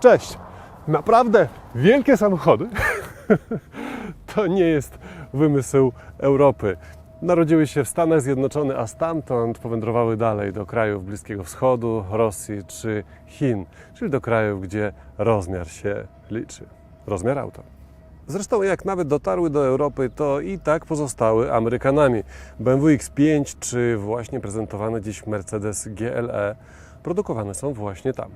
Cześć! Naprawdę wielkie samochody to nie jest wymysł Europy. Narodziły się w Stanach Zjednoczonych, a stamtąd powędrowały dalej do krajów Bliskiego Wschodu, Rosji czy Chin, czyli do krajów, gdzie rozmiar się liczy. Rozmiar auta. Zresztą jak nawet dotarły do Europy, to i tak pozostały Amerykanami. BMW X5 czy właśnie prezentowany dziś Mercedes GLE produkowane są właśnie tam,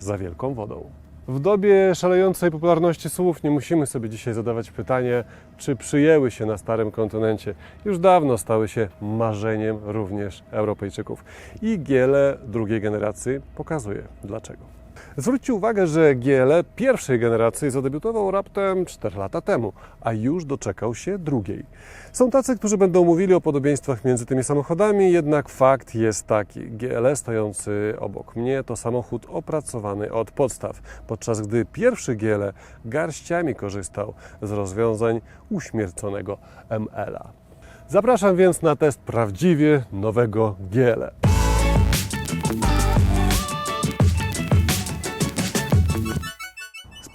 za wielką wodą. W dobie szalejącej popularności słów nie musimy sobie dzisiaj zadawać pytanie, czy przyjęły się na starym kontynencie. Już dawno stały się marzeniem również Europejczyków. I GLE drugiej generacji pokazuje dlaczego. Zwróćcie uwagę, że GLE pierwszej generacji zadebiutował raptem 4 lata temu, a już doczekał się drugiej. Są tacy, którzy będą mówili o podobieństwach między tymi samochodami, jednak fakt jest taki. GLE stojący obok mnie to samochód opracowany od podstaw, podczas gdy pierwszy GLE garściami korzystał z rozwiązań uśmierconego ML-a. Zapraszam więc na test prawdziwie nowego GLE.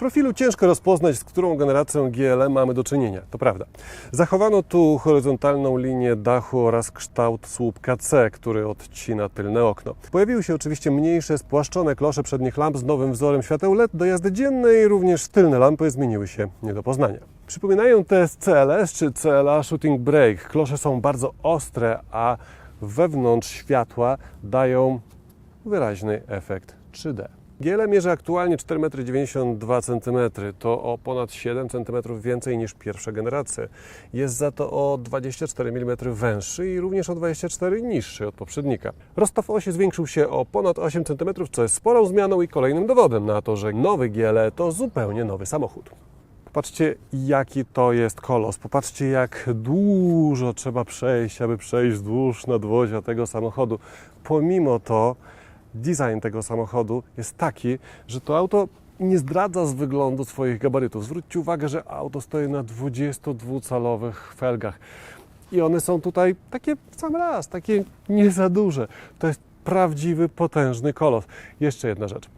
Profilu ciężko rozpoznać, z którą generacją GLE mamy do czynienia, to prawda. Zachowano tu horyzontalną linię dachu oraz kształt słupka C, który odcina tylne okno. Pojawiły się oczywiście mniejsze, spłaszczone klosze przednich lamp z nowym wzorem świateł LED do jazdy dziennej, również tylne lampy zmieniły się nie do poznania. Przypominają te z CLS czy CLA Shooting Brake. Klosze są bardzo ostre, a wewnątrz światła dają wyraźny efekt 3D. GL mierzy aktualnie 4,92 m. To o ponad 7 cm więcej niż pierwsza generacja. Jest za to o 24 mm węższy i również o 24 niższy od poprzednika. Rozstaw osi zwiększył się o ponad 8 cm, co jest sporą zmianą i kolejnym dowodem na to, że nowy GL to zupełnie nowy samochód. Popatrzcie, jaki to jest kolos. Popatrzcie, jak dużo trzeba przejść, aby przejść wzdłuż nadwozia tego samochodu. Pomimo to, design tego samochodu jest taki, że to auto nie zdradza z wyglądu swoich gabarytów. Zwróćcie uwagę, że auto stoi na 22-calowych felgach i one są tutaj takie w sam raz, takie nie za duże. To jest prawdziwy, potężny kolos. Jeszcze jedna rzecz.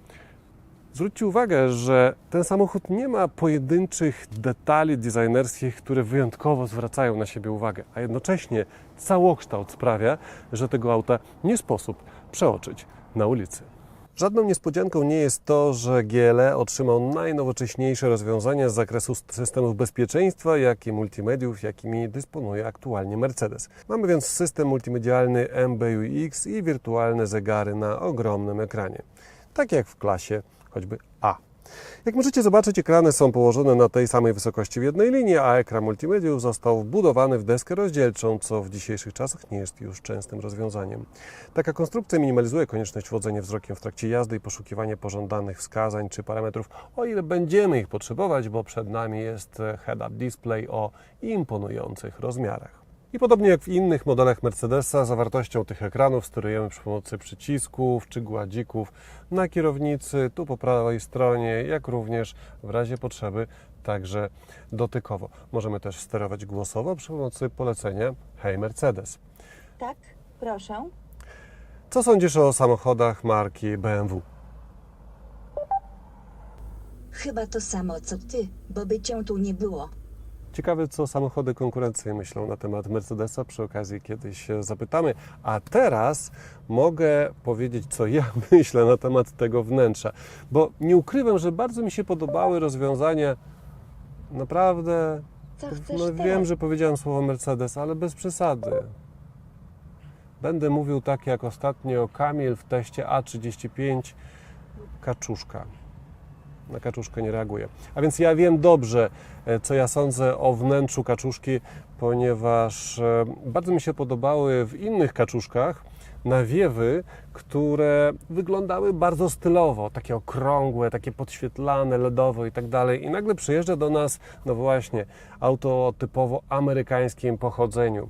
Zwróćcie uwagę, że ten samochód nie ma pojedynczych detali designerskich, które wyjątkowo zwracają na siebie uwagę, a jednocześnie całokształt sprawia, że tego auta nie sposób przeoczyć na ulicy. Żadną niespodzianką nie jest to, że GLE otrzymał najnowocześniejsze rozwiązania z zakresu systemów bezpieczeństwa, jak i multimediów, jakimi dysponuje aktualnie Mercedes. Mamy więc system multimedialny MBUX i wirtualne zegary na ogromnym ekranie, tak jak w klasie choćby A. Jak możecie zobaczyć, ekrany są położone na tej samej wysokości w jednej linii, a ekran multimediów został wbudowany w deskę rozdzielczą, co w dzisiejszych czasach nie jest już częstym rozwiązaniem. Taka konstrukcja minimalizuje konieczność wodzenia wzrokiem w trakcie jazdy i poszukiwania pożądanych wskazań czy parametrów, o ile będziemy ich potrzebować, bo przed nami jest head-up display o imponujących rozmiarach. I podobnie jak w innych modelach Mercedesa, zawartością tych ekranów sterujemy przy pomocy przycisków czy gładzików na kierownicy, tu po prawej stronie, jak również w razie potrzeby także dotykowo. Możemy też sterować głosowo przy pomocy polecenia Hey Mercedes. Tak, proszę. Co sądzisz o samochodach marki BMW? Chyba to samo co ty, bo by cię tu nie było. Ciekawe, co samochody konkurencji myślą na temat Mercedesa. Przy okazji kiedyś się zapytamy. A teraz mogę powiedzieć, co ja myślę na temat tego wnętrza. Bo nie ukrywam, że bardzo mi się podobały rozwiązania. Naprawdę. No wiem, że powiedziałem słowo Mercedes, ale bez przesady. Będę mówił tak jak ostatnio Kamil w teście A35 kaczuszka. Na kaczuszkę nie reaguje. A więc ja wiem dobrze, e, co ja sądzę o wnętrzu kaczuszki, ponieważ e, bardzo mi się podobały w innych kaczuszkach nawiewy, które wyglądały bardzo stylowo, takie okrągłe, takie podświetlane, LEDowo i tak dalej. I nagle przyjeżdża do nas, no właśnie, auto typowo amerykańskim pochodzeniu.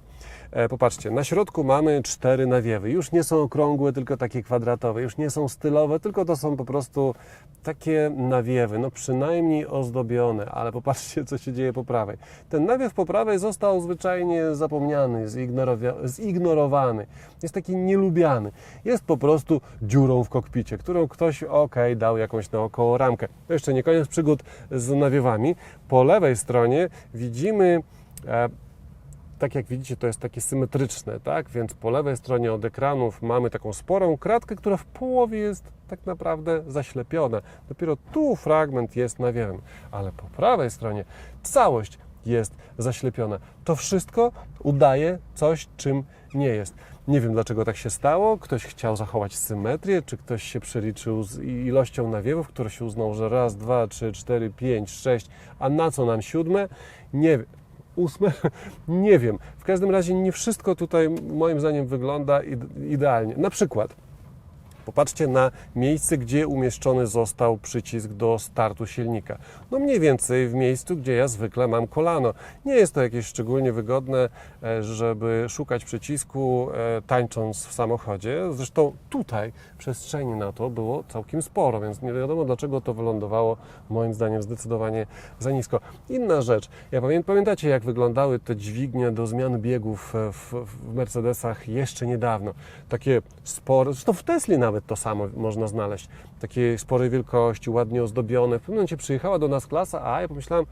E, Popatrzcie, na środku mamy cztery nawiewy. Już nie są okrągłe, tylko takie kwadratowe. Już nie są stylowe, tylko to są po prostu takie nawiewy, no przynajmniej ozdobione, ale popatrzcie, co się dzieje po prawej. Ten nawiew po prawej został zwyczajnie zapomniany, zignorowany. Jest taki nie nielubiany. Jest po prostu dziurą w kokpicie, którą ktoś, ok, dał jakąś naokoło ramkę. To jeszcze nie koniec przygód z nawiewami. Po lewej stronie widzimy e, tak jak widzicie, to jest takie symetryczne, tak? Więc po lewej stronie od ekranów mamy taką sporą kratkę, która w połowie jest tak naprawdę zaślepiona. Dopiero tu fragment jest nawiewem, ale po prawej stronie całość jest zaślepiona. To wszystko udaje coś, czym nie jest. Nie wiem dlaczego tak się stało. Ktoś chciał zachować symetrię, czy ktoś się przeliczył z ilością nawiewów, który się uznał, że raz, dwa, trzy, cztery, pięć, sześć, a na co nam siódme? Nie wiem ósme? Nie wiem. W każdym razie nie wszystko tutaj moim zdaniem wygląda ide- idealnie. Na przykład popatrzcie na miejsce, gdzie umieszczony został przycisk do startu silnika. No mniej więcej w miejscu, gdzie ja zwykle mam kolano. Nie jest to jakieś szczególnie wygodne, e, żeby szukać przycisku e, tańcząc w samochodzie. Zresztą tutaj przestrzeni na to było całkiem sporo, więc nie wiadomo dlaczego to wylądowało moim zdaniem zdecydowanie za nisko. Inna rzecz, ja pamię, pamiętacie jak wyglądały te dźwignie do zmian biegów e, w, w Mercedesach jeszcze niedawno. Takie spore, zresztą w Tesli nawet to samo można znaleźć. Takie sporej wielkości, ładnie ozdobione. W pewnym momencie przyjechała do nas klasa A, ja pomyślałem,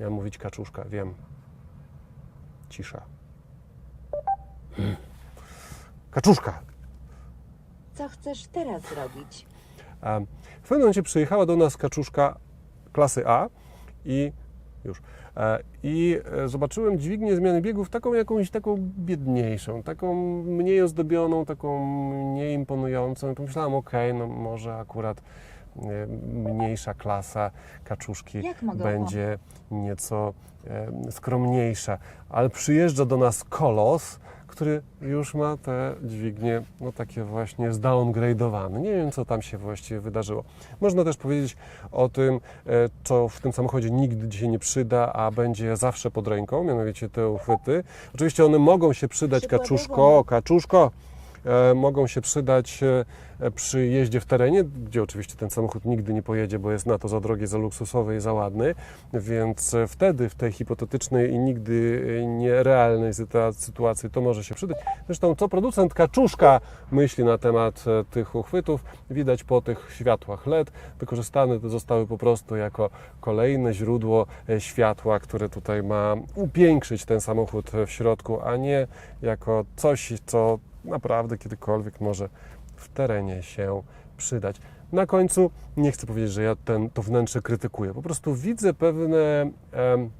miałem mówić kaczuszka, wiem. Cisza. Hmm. Kaczuszka, Co chcesz teraz zrobić? W pewnym momencie przyjechała do nas kaczuszka klasy A i już. E, I e, zobaczyłem dźwignię zmiany biegów taką jakąś taką biedniejszą, taką mniej ozdobioną, taką mniej imponującą. I pomyślałem, okej, no może akurat e, mniejsza klasa kaczuszki będzie nieco skromniejsza. Ale przyjeżdża do nas kolos, który już ma te dźwignie, no takie właśnie zdowngradowane. Nie wiem, co tam się właściwie wydarzyło. Można też powiedzieć o tym, e, co w tym samochodzie nigdy dzisiaj nie przyda, a będzie zawsze pod ręką, mianowicie te uchwyty. Oczywiście one mogą się przydać, kaczuszko, kaczuszko, e, mogą się przydać e, przy jeździe w terenie, gdzie oczywiście ten samochód nigdy nie pojedzie, bo jest na to za drogi, za luksusowy i za ładny, więc e, wtedy w tej hipotetycznej i nigdy e, nierealnej sytua- sytuacji to może się przydać. Zresztą co producent Kaczuszka myśli na temat e, tych uchwytów, widać po tych światłach LED. Wykorzystane zostały po prostu jako kolejne źródło e, światła, które tutaj ma upiększyć ten samochód e, w środku, a nie jako coś, co naprawdę kiedykolwiek może w terenie się przydać. Na końcu nie chcę powiedzieć, że ja ten, to wnętrze krytykuję. Po prostu widzę pewne em,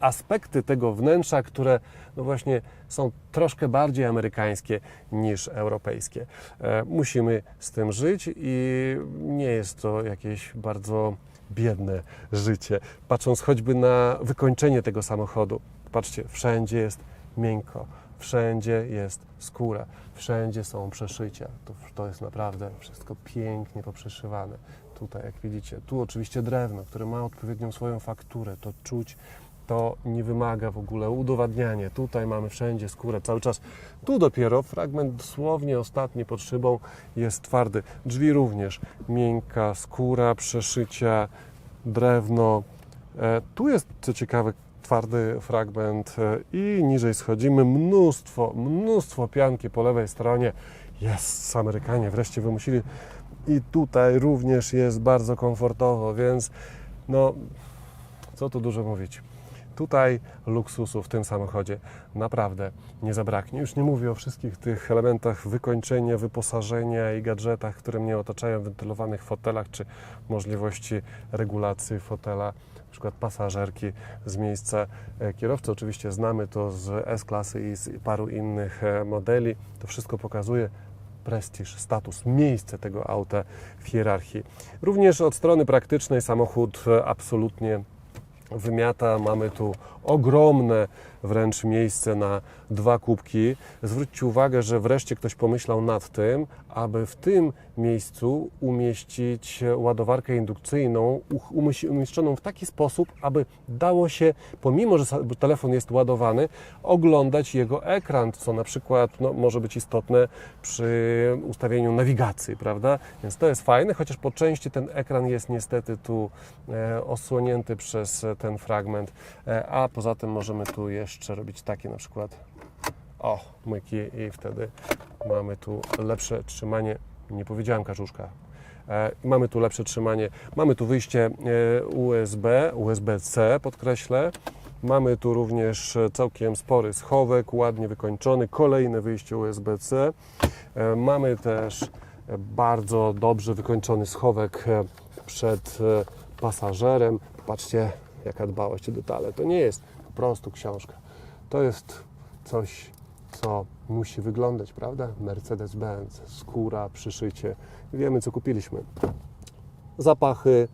aspekty tego wnętrza, które no właśnie są troszkę bardziej amerykańskie niż europejskie. E, musimy z tym żyć i nie jest to jakieś bardzo biedne życie. Patrząc choćby na wykończenie tego samochodu, patrzcie, wszędzie jest miękko, wszędzie jest skóra, wszędzie są przeszycia. To, to jest naprawdę wszystko pięknie poprzeszywane. Tutaj, jak widzicie, tu oczywiście drewno, które ma odpowiednią swoją fakturę, to czuć, to nie wymaga w ogóle udowadniania. Tutaj mamy wszędzie skórę cały czas. Tu dopiero fragment dosłownie ostatni pod szybą jest twardy. Drzwi również miękka skóra, przeszycia, drewno. E, Tu jest co ciekawe twardy fragment e, i niżej schodzimy mnóstwo, mnóstwo pianki po lewej stronie. Jest, Amerykanie wreszcie wymusili i tutaj również jest bardzo komfortowo, więc no co tu dużo mówić. Tutaj luksusu w tym samochodzie naprawdę nie zabraknie. Już nie mówię o wszystkich tych elementach wykończenia, wyposażenia i gadżetach, które mnie otaczają, wentylowanych fotelach czy możliwości regulacji fotela, przykład pasażerki z miejsca e, kierowcy. Oczywiście znamy to z S-klasy i z paru innych e, modeli. To wszystko pokazuje prestiż, status, miejsce tego auta w hierarchii. Również od strony praktycznej samochód e, absolutnie wymiata. Mamy tu ogromne wręcz miejsce na dwa kubki. Zwróćcie uwagę, że wreszcie ktoś pomyślał nad tym, aby w tym miejscu umieścić ładowarkę indukcyjną umieszczoną w taki sposób, aby dało się, pomimo że telefon jest ładowany, oglądać jego ekran, co na przykład no, może być istotne przy ustawieniu nawigacji, prawda? Więc to jest fajne, chociaż po części ten ekran jest niestety tu e, osłonięty przez ten fragment, e, a poza tym możemy tu jeszcze robić takie na przykład o, myki i wtedy mamy tu lepsze trzymanie. Nie powiedziałem kaczuszka. E, mamy tu lepsze trzymanie. Mamy tu wyjście e, USB, USB-C podkreślę. Mamy tu również całkiem spory schowek, ładnie wykończony. Kolejne wyjście USB-C. E, Mamy też bardzo dobrze wykończony schowek przed pasażerem. Patrzcie, jaka dbałość o detale. To nie jest po prostu książka. To jest coś, co musi wyglądać, prawda? Mercedes-Benz, skóra, przyszycie. Wiemy, co kupiliśmy. Zapachy,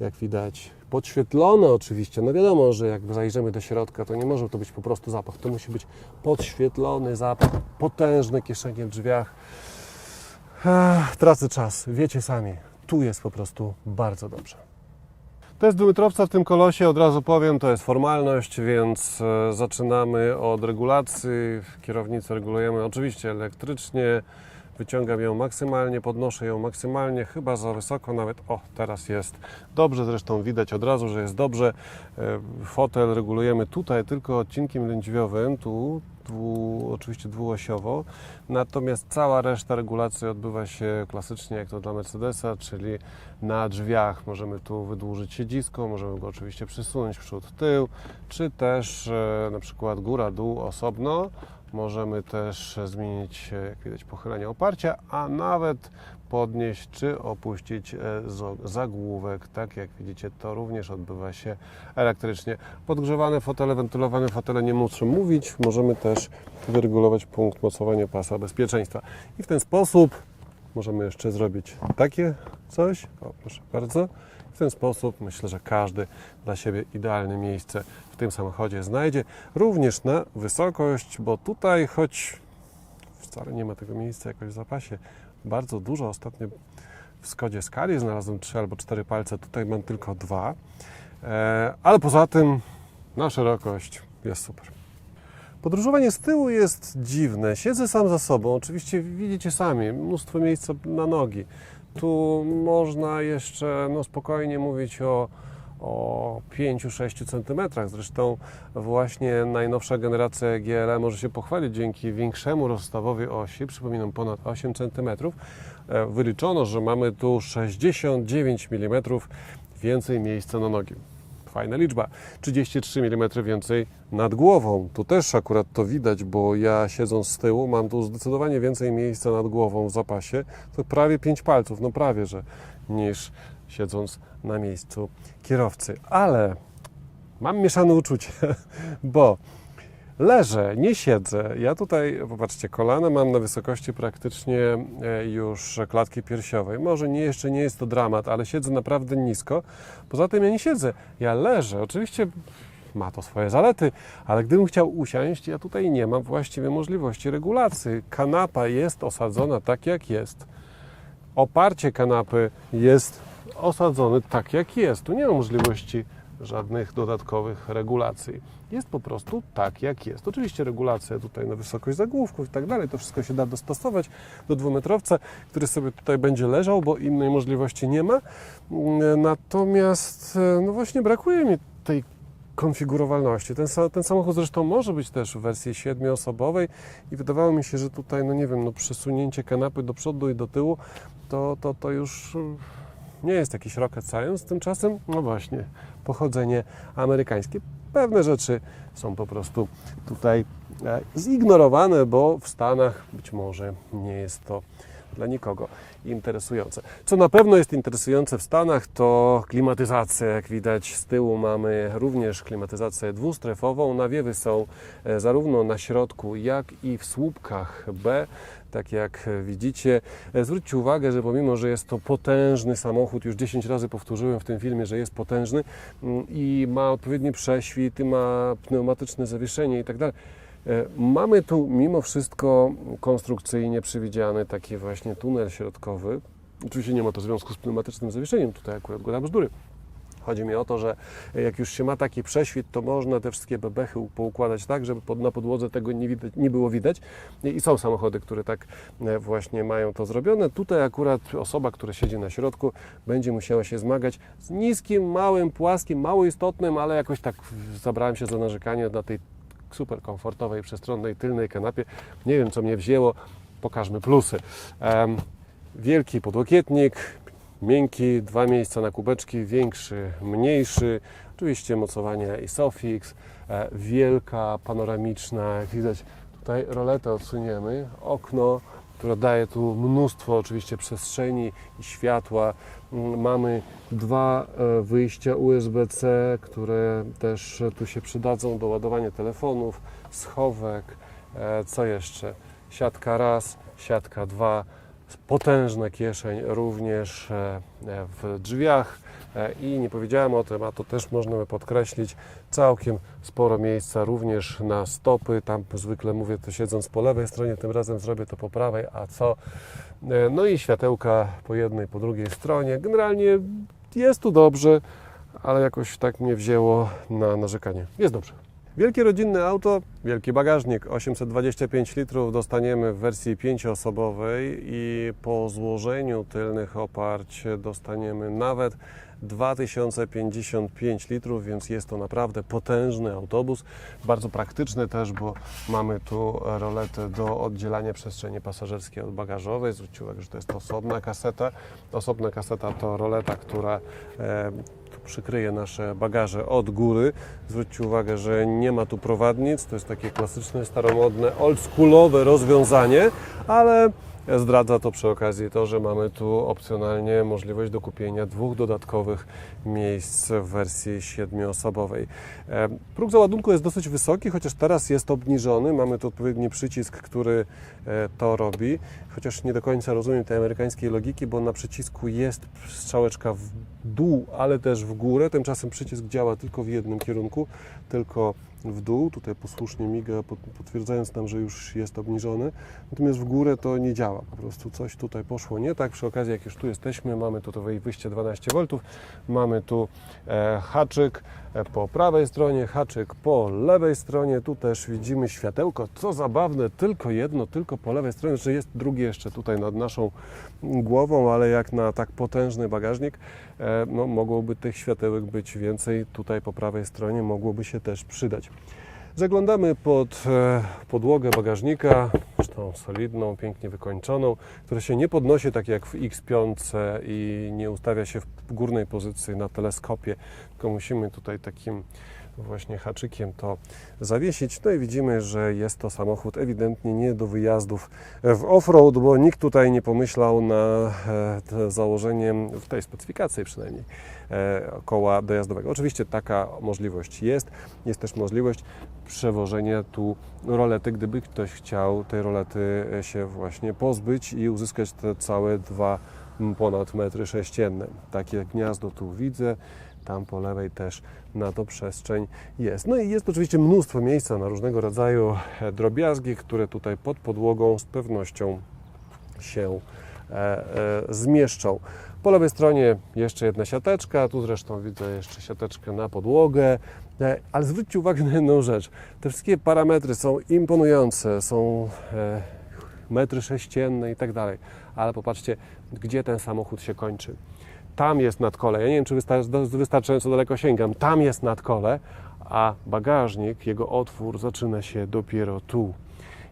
jak widać, podświetlone oczywiście. No wiadomo, że jak zajrzymy do środka, to nie może to być po prostu zapach. To musi być podświetlony zapach, potężne kieszenie w drzwiach. Ech, tracę czas, wiecie sami. Tu jest po prostu bardzo dobrze. Test dwumetrowca w tym kolosie, od razu powiem, to jest formalność, więc e, zaczynamy od regulacji. Kierownicę regulujemy oczywiście elektrycznie. Wyciągam ją maksymalnie, podnoszę ją maksymalnie, chyba za wysoko nawet. O, teraz jest dobrze, zresztą widać od razu, że jest dobrze. E, Fotel regulujemy tutaj tylko odcinkiem lędźwiowym, tu dwu, oczywiście dwuosiowo. Natomiast cała reszta regulacji odbywa się klasycznie, jak to dla Mercedesa, czyli na drzwiach. Możemy tu wydłużyć siedzisko, możemy go oczywiście przesunąć przód, tył, czy też e, na przykład góra, dół osobno. Możemy też zmienić, e, jak widać, pochylenie oparcia, a nawet podnieść czy opuścić e, zagłówek. Tak jak widzicie, to również odbywa się elektrycznie. Podgrzewane fotele, wentylowane fotele nie muszę mówić. Możemy też wyregulować punkt mocowania pasa bezpieczeństwa. I w ten sposób możemy jeszcze zrobić takie coś. O, proszę bardzo. W ten sposób myślę, że każdy dla siebie idealne miejsce w tym samochodzie znajdzie. Również na wysokość, bo tutaj, choć wcale nie ma tego miejsca jakoś w zapasie, bardzo dużo ostatnio w Skodzie Skali znalazłem trzy albo cztery palce, tutaj mam tylko dwa. E, ale poza tym na szerokość jest super. Podróżowanie z tyłu jest dziwne. Siedzę sam za sobą. Oczywiście widzicie sami, mnóstwo miejsca na nogi. Tu można jeszcze no, spokojnie mówić o, o 5-6 cm. Zresztą właśnie najnowsza generacja GLE może się pochwalić dzięki większemu rozstawowi osi, przypominam ponad 8 cm. E, Wyliczono, że mamy tu 69 mm więcej miejsca na nogi. Fajna liczba. 33 mm więcej nad głową. Tu też akurat to widać, bo ja siedząc z tyłu mam tu zdecydowanie więcej miejsca nad głową w zapasie. To prawie 5 palców, no prawie, że niż siedząc na miejscu kierowcy. Ale mam mieszane uczucie, bo leżę, nie siedzę. Ja tutaj, popatrzcie, kolana mam na wysokości praktycznie e, już klatki piersiowej. Może nie, jeszcze nie jest to dramat, ale siedzę naprawdę nisko. Poza tym ja nie siedzę, ja leżę. Oczywiście ma to swoje zalety, ale gdybym chciał usiąść, ja tutaj nie mam właściwie możliwości regulacji. Kanapa jest osadzona tak, jak jest. Oparcie kanapy jest osadzone tak, jak jest. Tu nie ma możliwości żadnych dodatkowych regulacji. Jest po prostu tak, jak jest. Oczywiście regulacja tutaj na wysokość zagłówków i tak dalej, to wszystko się da dostosować do dwumetrowca, który sobie tutaj będzie leżał, bo innej możliwości nie ma. Natomiast no właśnie brakuje mi tej konfigurowalności. Ten, ten samochód zresztą może być też w wersji siedmioosobowej i wydawało mi się, że tutaj, no nie wiem, no przesunięcie kanapy do przodu i do tyłu, to, to, to już mm, nie jest jakiś rocket science. Tymczasem, no właśnie, pochodzenie amerykańskie. Pewne rzeczy są po prostu tutaj e, zignorowane, bo w Stanach być może nie jest to dla nikogo interesujące. Co na pewno jest interesujące w Stanach, to klimatyzacja. Jak widać z tyłu mamy również klimatyzację dwustrefową. Nawiewy są e, zarówno na środku, jak i w słupkach B. Tak jak widzicie, E, zwróćcie uwagę, że pomimo, że jest to potężny samochód, już 10 razy powtórzyłem w tym filmie, że jest potężny mm, i ma odpowiedni prześwit, ma pneumatyczne zawieszenie i tak dalej. E, Mamy tu mimo wszystko konstrukcyjnie przewidziany taki właśnie tunel środkowy. Oczywiście nie ma to związku z pneumatycznym zawieszeniem, tutaj akurat gada bzdury. Chodzi mi o to, że jak już się ma taki prześwit, to można te wszystkie bebechy poukładać tak, żeby pod, na podłodze tego nie, widać, nie było widać. I są samochody, które tak e, właśnie mają to zrobione. Tutaj akurat osoba, która siedzi na środku, będzie musiała się zmagać z niskim, małym, płaskim, mało istotnym, ale jakoś tak zabrałem się za narzekanie na tej super komfortowej, przestronnej, tylnej kanapie. Nie wiem, co mnie wzięło. Pokażmy plusy. Wielki podłokietnik, miękki, dwa miejsca na kubeczki, większy, mniejszy. Oczywiście mocowanie Isofix, e, wielka, panoramiczna, jak widać tutaj roletę odsuniemy, okno, które daje tu mnóstwo oczywiście przestrzeni i światła. Mamy dwa e, wyjścia USB-C, które też tu się przydadzą do ładowania telefonów, schowek, e, co jeszcze? Siatka raz, siatka dwa, potężna kieszeń również e, w drzwiach i nie powiedziałem o tym, a to też można by podkreślić, całkiem sporo miejsca również na stopy, tam zwykle mówię to siedząc po lewej stronie, tym razem zrobię to po prawej, a co? E, No i światełka po jednej, po drugiej stronie. Generalnie jest tu dobrze, ale jakoś tak mnie wzięło na narzekanie. Jest dobrze. Wielkie rodzinne auto, wielki bagażnik, 825 litrów dostaniemy w wersji pięcioosobowej i po złożeniu tylnych oparć dostaniemy nawet 2055 litrów, więc jest to naprawdę potężny autobus. Bardzo praktyczny też, bo mamy tu roletę do oddzielania przestrzeni pasażerskiej od bagażowej. Zwróćcie uwagę, że to jest osobna kaseta. Osobna kaseta to roleta, która e, przykryje nasze bagaże od góry. Zwróćcie uwagę, że nie ma tu prowadnic. To jest takie klasyczne, staromodne, oldschoolowe rozwiązanie, ale zdradza to przy okazji to, że mamy tu opcjonalnie możliwość dokupienia dwóch dodatkowych miejsc w wersji siedmioosobowej. E, Próg załadunku jest dosyć wysoki, chociaż teraz jest obniżony. Mamy tu odpowiedni przycisk, który e, to robi. Chociaż nie do końca rozumiem tej amerykańskiej logiki, bo na przycisku jest strzałeczka w dół, ale też w górę. Tymczasem przycisk działa tylko w jednym kierunku, tylko w dół. Tutaj posłusznie miga, pot- potwierdzając nam, że już jest obniżony. Natomiast w górę to nie działa. Po prostu coś tutaj poszło nie tak. Przy okazji, jak już tu jesteśmy, mamy tu to wyjście 12 V, mamy tu e, haczyk e, po prawej stronie, haczyk po lewej stronie. Tu też widzimy światełko. Co zabawne, tylko jedno, tylko po lewej stronie, że jest drugie jeszcze tutaj nad naszą głową, ale jak na tak potężny bagażnik, e, no, mogłoby tych światełek być więcej. Tutaj po prawej stronie mogłoby się też przydać. Zaglądamy pod e, podłogę bagażnika, zresztą solidną, pięknie wykończoną, która się nie podnosi tak jak w X5 i nie ustawia się w górnej pozycji na teleskopie, tylko musimy tutaj takim właśnie haczykiem to zawiesić. No i widzimy, że jest to samochód ewidentnie nie do wyjazdów w off-road, bo nikt tutaj nie pomyślał na e, to założeniem, w tej specyfikacji przynajmniej, e, koła dojazdowego. Oczywiście taka możliwość jest. Jest też możliwość przewożenia tu rolety, gdyby ktoś chciał tej rolety e, się właśnie pozbyć i uzyskać te całe dwa ponad metry sześcienne. Takie gniazdo tu widzę, tam po lewej też na to przestrzeń jest. No i jest oczywiście mnóstwo miejsca na różnego rodzaju e, drobiazgi, które tutaj pod podłogą z pewnością się e, e, zmieszczą. Po lewej stronie jeszcze jedna siateczka, tu zresztą widzę jeszcze siateczkę na podłogę, e, ale zwróćcie uwagę na jedną rzecz. Te wszystkie parametry są imponujące, są e, metry sześcienne i tak dalej, ale popatrzcie, gdzie ten samochód się kończy. Tam jest nadkole, ja nie wiem, czy wystar- wystarczająco daleko sięgam, tam jest nadkole, a bagażnik, jego otwór zaczyna się dopiero tu.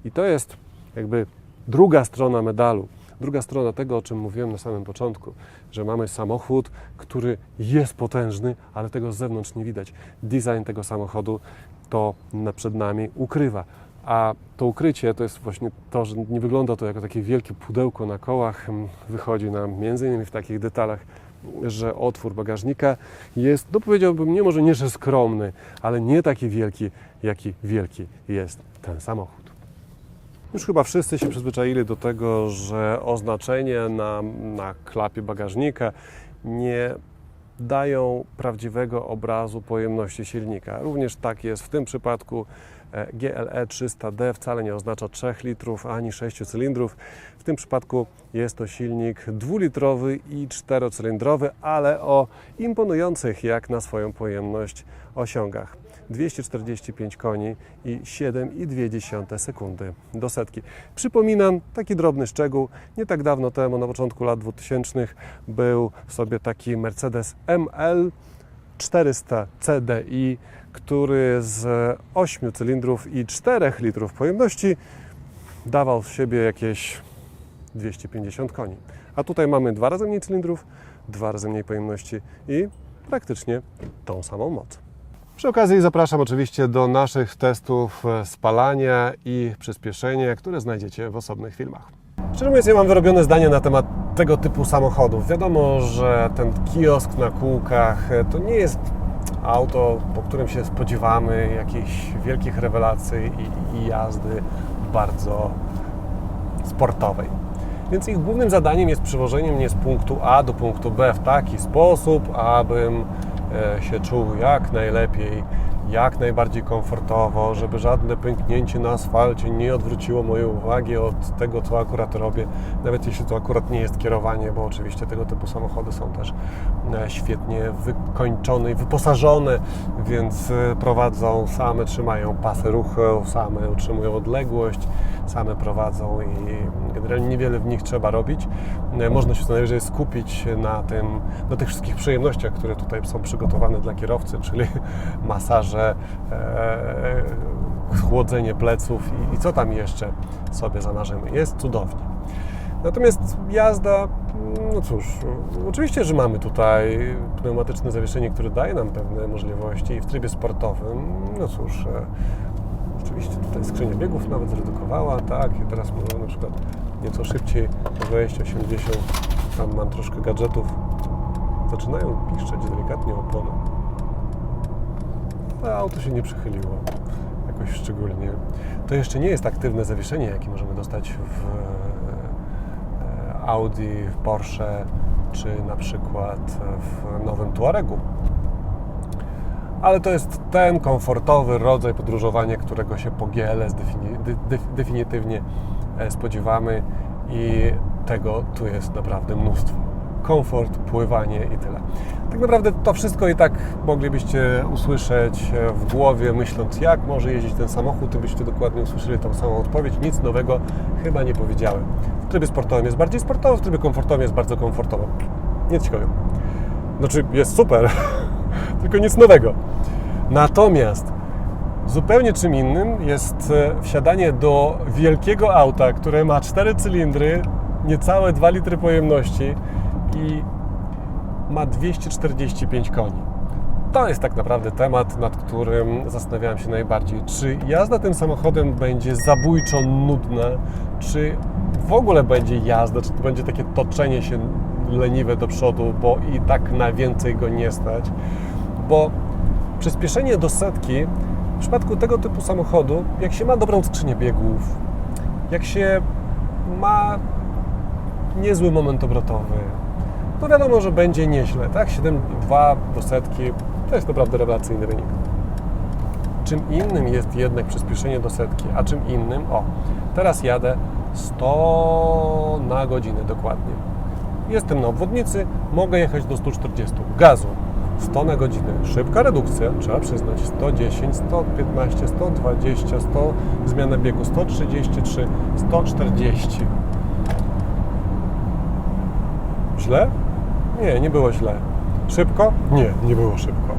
I to jest jakby druga strona medalu. Druga strona tego, o czym mówiłem na samym początku, że mamy samochód, który jest potężny, ale tego z zewnątrz nie widać. Design tego samochodu to przed nami ukrywa. A to ukrycie to jest właśnie to, że nie wygląda to jako takie wielkie pudełko na kołach. mm, Wychodzi nam między innymi w takich detalach, że otwór bagażnika jest, no powiedziałbym, nie może nie, że skromny, ale nie taki wielki, jaki wielki jest ten samochód. Już chyba wszyscy się przyzwyczaili do tego, że oznaczenia na, na klapie bagażnika nie dają prawdziwego obrazu pojemności silnika. Również tak jest w tym przypadku. GLE 300D wcale nie oznacza 3 litrów ani 6 cylindrów. W tym przypadku jest to silnik dwulitrowy i czterocylindrowy, ale o imponujących jak na swoją pojemność osiągach. 245 koni i 7,2 sekundy do setki. Przypominam taki drobny szczegół. Nie tak dawno temu, na początku lat 2000, był sobie taki Mercedes ML 400 CDI, który z 8 cylindrów i 4 litrów pojemności dawał z siebie jakieś 250 koni. A tutaj mamy dwa razy mniej cylindrów, dwa razy mniej pojemności i praktycznie tą samą moc. Przy okazji zapraszam oczywiście do naszych testów e, spalania i przyspieszenia, które znajdziecie w osobnych filmach. Szczerze mówiąc, ja mam wyrobione zdanie na temat tego typu samochodów. Wiadomo, że ten kiosk na kółkach e, to nie jest auto, po którym się spodziewamy jakichś wielkich rewelacji i, i jazdy bardzo sportowej. Więc ich głównym zadaniem jest przewożenie mnie z punktu A do punktu B w taki sposób, abym e, się czuł jak najlepiej, jak najbardziej komfortowo, żeby żadne pęknięcie na asfalcie nie odwróciło mojej uwagi od tego, co akurat robię, nawet jeśli to akurat nie jest kierowanie, bo oczywiście tego typu samochody są też e, świetnie wykończone i wyposażone, więc e, prowadzą same, trzymają pasy ruchu, same utrzymują odległość, same prowadzą i generalnie niewiele w nich trzeba robić. E, Można się co najwyżej skupić na tym, na tych wszystkich przyjemnościach, które tutaj są przygotowane dla kierowcy, czyli masaże, e, chłodzenie pleców i, i co tam jeszcze sobie zamarzymy. Jest cudownie. Natomiast jazda, no cóż, oczywiście, że mamy tutaj pneumatyczne zawieszenie, które daje nam pewne możliwości i w trybie sportowym, no cóż, e, Oczywiście tutaj skrzynia biegów nawet zredukowała, tak, i teraz możemy na przykład nieco szybciej, 20, 80, tam mam troszkę gadżetów, zaczynają piszczeć delikatnie opony. A auto się nie przychyliło jakoś szczególnie. To jeszcze nie jest aktywne zawieszenie, jakie możemy dostać w e, Audi, w Porsche, czy na przykład w nowym Tuaregu ale to jest ten komfortowy rodzaj podróżowania, którego się po GLS defini- de- de- definitywnie e, spodziewamy i tego tu jest naprawdę mnóstwo. Komfort, pływanie i tyle. Tak naprawdę to wszystko i tak moglibyście usłyszeć e, w głowie, myśląc jak może jeździć ten samochód i byście dokładnie usłyszeli tą samą odpowiedź. Nic nowego chyba nie powiedziałem. W trybie sportowym jest bardziej sportowo, w trybie komfortowym jest bardzo komfortowo. Nic ciekawego. Znaczy jest super, tylko nic nowego. Natomiast zupełnie czym innym jest e, wsiadanie do wielkiego auta, które ma cztery cylindry, niecałe 2 litry pojemności i ma 245 koni. To jest tak naprawdę temat, nad którym zastanawiałem się najbardziej. Czy jazda tym samochodem będzie zabójczo nudna, czy w ogóle będzie jazda, czy to będzie takie toczenie się leniwe do przodu, bo i tak na więcej go nie stać. Bo przyspieszenie do setki w przypadku tego typu samochodu, jak się ma dobrą skrzynię biegów, jak się ma niezły moment obrotowy, to wiadomo, że będzie nieźle, tak? 7,2 do setki to jest naprawdę rewelacyjny wynik. Czym innym jest jednak przyspieszenie do setki, a czym innym, o, teraz jadę 100 na godzinę dokładnie. Jestem na obwodnicy, mogę jechać do 140 gazu. 100 na godzinę. Szybka redukcja, trzeba przyznać. 110, 115, 120, 100, zmiana biegu 133, 140. Źle? Nie, nie było źle. Szybko? Nie, nie było szybko.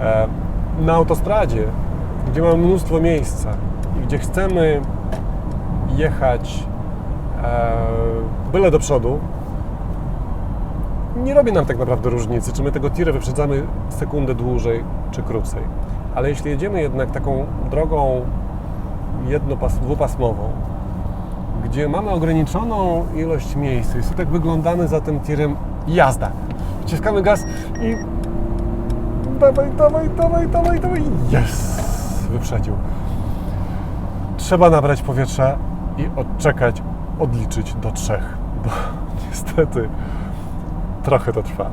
E, na autostradzie, gdzie mamy mnóstwo miejsca i gdzie chcemy jechać e, byle do przodu, nie robi nam tak naprawdę różnicy, czy my tego tirę wyprzedzamy sekundę dłużej, czy krócej. Ale jeśli jedziemy jednak taką drogą jednopas, dwupasmową, gdzie mamy ograniczoną ilość miejsc i tak wyglądamy za tym tirem jazda. Wciskamy gaz i dawaj, dawaj, dawaj, dawaj, dawaj, jest, wyprzedził. Trzeba nabrać powietrza i odczekać, odliczyć do trzech, bo niestety trochę to trwa.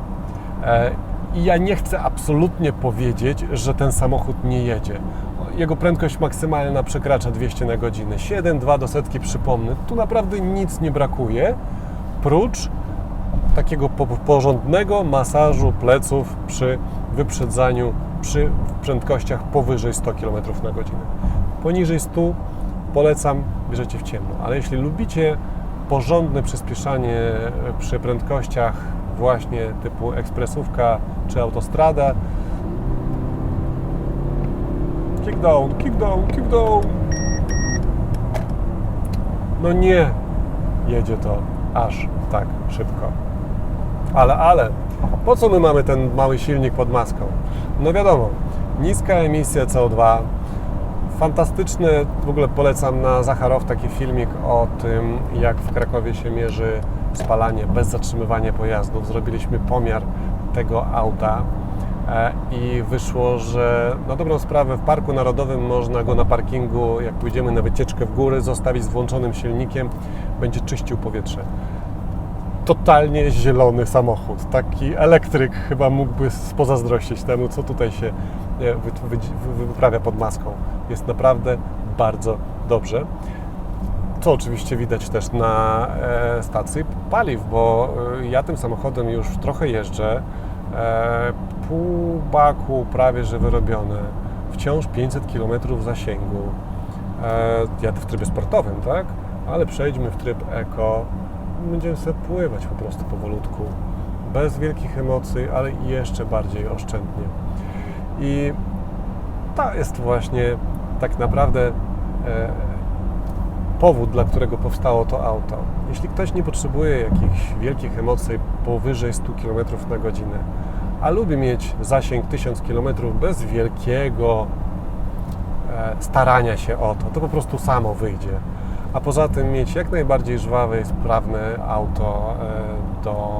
E, I ja nie chcę absolutnie powiedzieć, że ten samochód nie jedzie. Jego prędkość maksymalna przekracza 200 na godzinę. 7,2 do setki, przypomnę. Tu naprawdę nic nie brakuje, prócz takiego po- porządnego masażu pleców przy wyprzedzaniu przy prędkościach powyżej 100 km na godzinę. Poniżej 100 polecam, bierzecie w ciemno. Ale jeśli lubicie porządne przyspieszanie przy prędkościach właśnie typu ekspresówka czy autostrada, Kick down, kick down, kick down. No nie jedzie to aż tak szybko. Ale, ale, po co my mamy ten mały silnik pod maską? No wiadomo, niska emisja CO2, fantastyczny, w ogóle polecam na Zacharow taki filmik o tym, jak w Krakowie się mierzy spalanie bez zatrzymywania pojazdów. Zrobiliśmy pomiar tego auta e, i wyszło, że na dobrą sprawę w Parku Narodowym można go na parkingu, jak pójdziemy na wycieczkę w góry, zostawić z włączonym silnikiem, będzie czyścił powietrze totalnie zielony samochód. Taki elektryk chyba mógłby pozazdrościć temu, co tutaj się e, wy, wy, wy, wyprawia pod maską. Jest naprawdę bardzo dobrze. Co oczywiście widać też na e, stacji paliw, bo e, ja tym samochodem już trochę jeżdżę. E, pół baku prawie że wyrobione. Wciąż 500 km zasięgu. Jadę w trybie sportowym, tak? Ale przejdźmy w tryb eko. Będziemy sobie pływać po prostu powolutku. Bez wielkich emocji, ale jeszcze bardziej oszczędnie. I to jest właśnie tak naprawdę powód, dla którego powstało to auto. Jeśli ktoś nie potrzebuje jakichś wielkich emocji powyżej 100 km na godzinę, a lubi mieć zasięg 1000 km bez wielkiego e, starania się o to, to po prostu samo wyjdzie. A poza tym mieć jak najbardziej żwawe i sprawne auto e, do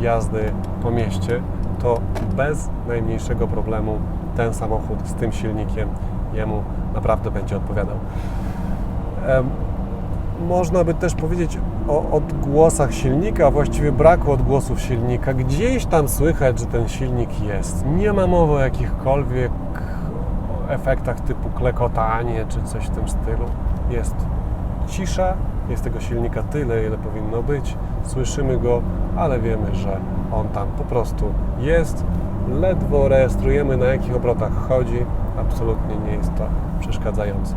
jazdy po mieście, to bez najmniejszego problemu ten samochód z tym silnikiem jemu naprawdę będzie odpowiadał. Można by też powiedzieć o odgłosach silnika, a właściwie braku odgłosów silnika. Gdzieś tam słychać, że ten silnik jest. Nie ma mowy o jakichkolwiek efektach typu klekotanie czy coś w tym stylu. Jest cisza, jest tego silnika tyle, ile powinno być. Słyszymy go, ale wiemy, że on tam po prostu jest. Ledwo rejestrujemy, na jakich obrotach chodzi. Absolutnie nie jest to przeszkadzające.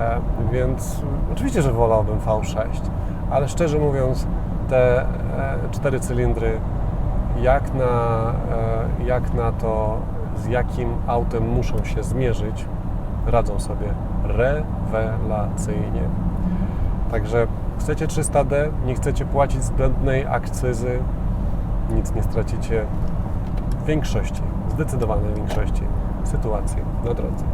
E, więc oczywiście, że wolałbym V6, ale szczerze mówiąc, te e, cztery cylindry, jak na, e, jak na to, z jakim autem muszą się zmierzyć, radzą sobie rewelacyjnie. Także chcecie 300D, nie chcecie płacić zbędnej akcyzy, nic nie stracicie w większości, zdecydowanej większości sytuacji na drodze.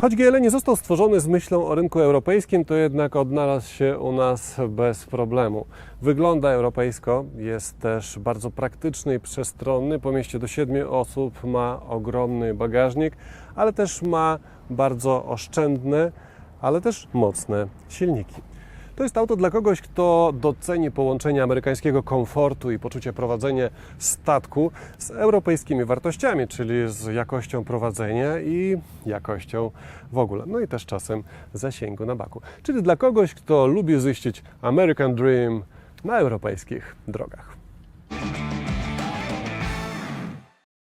Choć GL nie został stworzony z myślą o rynku europejskim, to jednak odnalazł się u nas bez problemu. Wygląda europejsko, jest też bardzo praktyczny i przestronny. Po mieście do 7 osób ma ogromny bagażnik, ale też ma bardzo oszczędne, ale też mocne silniki. To jest auto dla kogoś, kto doceni połączenie amerykańskiego komfortu i poczucia prowadzenia statku z europejskimi wartościami, czyli z jakością prowadzenia i jakością w ogóle. No i też czasem zasięgu na baku. Czyli dla kogoś, kto lubi ziścić American Dream na europejskich drogach.